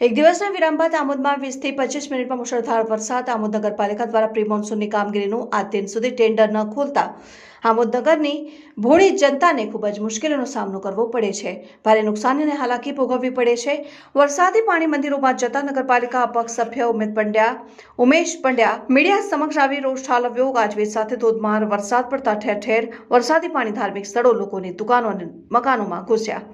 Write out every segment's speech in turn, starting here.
એક દિવસના વિરામ બાદ આમોદમાં વીસથી પચીસ મિનિટમાં મુશળધાર વરસાદ. આમોદ નગરપાલિકા દ્વારા પ્રી મોન્સૂનની કામગીરીનું આ દિન સુધી ટેન્ડર ન ખોલતા આમોદનગરની ભૂણી જનતાને ખૂબ જ મુશ્કેલીનો સામનો કરવો પડે છે. ભારે નુકસાનીને હાલાકી ભોગવવી પડે છે. વરસાદી પાણી મંદિરોમાં જતા નગરપાલિકા અપક્ષ સભ્ય ઉમેદ પંડ્યા, ઉમેશ પંડ્યા મીડિયા સમક્ષ આવી રોષ ઠાલવ્યો ગાજવીજ સાથે ધોધમાર વરસાદ પડતા ઠેર ઠેર વરસાદી પાણી ધાર્મિક સ્થળો, લોકોની દુકાનો અને મકાનોમાં ઘૂસ્યા.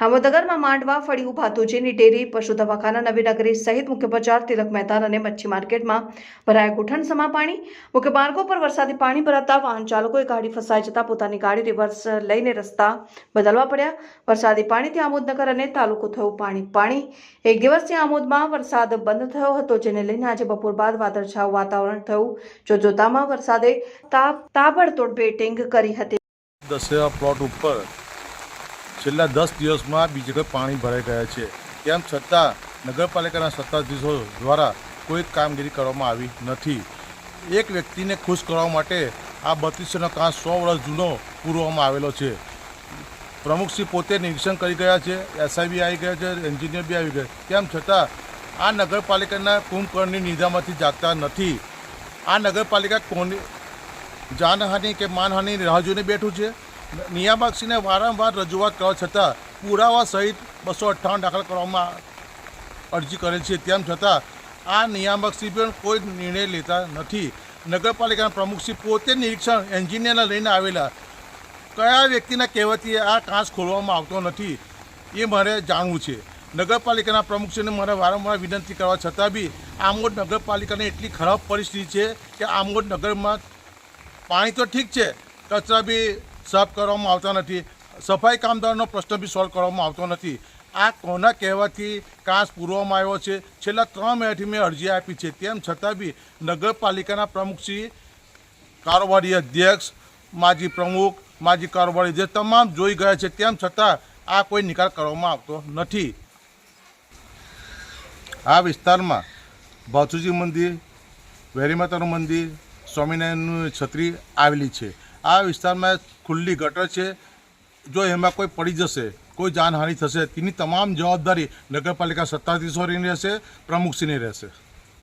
આમોદનગરમાં માંડવા, ફળિયું ભાતુજીની ડેરી પશુ દવાખાના નવીનગરી સહિત મુખ્ય બજાર તિલક મેદાન અને મચ્છી માર્કેટમાં ભરાયા ગુઠણસમા પાણી. મુખ્ય માર્ગો પર વરસાદી પાણી ભરાતા વાહન ચાલકોએ ગાડી ફસાઈ જતા પોતાની ગાડી રિવર્સ લઈને રસ્તા બદલવા પડ્યા. વરસાદી પાણીથી આમોદનગર અને તાલુકો થયું પાણી પાણી. એક દિવસથી આમોદમાં વરસાદ બંધ થયો હતો, જેને લઈને આજે બપોર બાદ વાદળછાયું વાતાવરણ થયું. જોજોતામાં વરસાદે તાબડતોડ બેટિંગ કરી હતી. દસેરા પ્લોટ ઉપર છેલ્લા દસ દિવસમાં બીજે પાણી ભરાઈ ગયા છે. તેમ છતાં નગરપાલિકાના સત્તાધીશો દ્વારા કોઈ કામગીરી કરવામાં આવી નથી. એક વ્યક્તિને ખુશ કરવા માટે આ બત્રીસોનો કાંસ સો વર્ષ જૂનો પૂરવામાં આવેલો છે. પ્રમુખશ્રી પોતે નિરીક્ષણ કરી ગયા છે એસઆઈ બી આવી ગયા છે, એન્જિનિયર બી આવી ગયા તેમ છતાં આ નગરપાલિકાના કુંભકર્ણની નિધામાંથી જાગતા નથી. આ નગરપાલિકા કોની જાનહાનિ કે માનહાનિની રાહ જોઈને બેઠું છે? નિયામકશ્રીને વારંવાર રજૂઆત કરવા છતાં પુરાવા સહિત બસો અઠ્ઠાવન દાખલ કરવામાં અરજી કરેલ છે. તેમ છતાં આ નિયામકશ્રી પણ કોઈ નિર્ણય લેતા નથી. નગરપાલિકાના પ્રમુખશ્રી પોતે નિરીક્ષણ એન્જિનિયરને લઈને આવેલા. કયા વ્યક્તિના કહેવાથી આ કાંસ ખોલવામાં આવતો નથી, એ મારે જાણવું છે. નગરપાલિકાના પ્રમુખશ્રીને મારે વારંવાર વિનંતી કરવા છતાં બી આમોદ નગરપાલિકાની એટલી ખરાબ પરિસ્થિતિ છે કે આમોદ નગરમાં પાણી તો ઠીક છે, કચરા બી સાફ કરવામાં આવતા નથી. સફાઈ કામદારનો પ્રશ્ન બી સોલ્વ કરવામાં આવતો નથી. આ કોના કહેવાથી કાંસ પૂરવામાં આવ્યો છે? છેલ્લા ત્રણ મહિનાથી મેં અરજી આપી છે. તેમ છતાં બી નગરપાલિકાના પ્રમુખશ્રી કારોબારી અધ્યક્ષ, માજી પ્રમુખ, માજી કારોબારી જે તમામ જોઈ ગયા છે, તેમ છતાં આ કોઈ નિકાલ કરવામાં આવતો નથી. આ વિસ્તારમાં ભાથુજી મંદિર, વેરીમાતાનું મંદિર, સ્વામિનારાયણનું છત્રી આવેલી છે. આ વિસ્તારમાં ખુલ્લી ગટર છે. જો એમાં કોઈ પડી જશે કોઈ જાનહાનિ થશે. તેની તમામ જવાબદારી નગરપાલિકા સત્તાધીશોની રહેશે પ્રમુખશ્રીની રહેશે.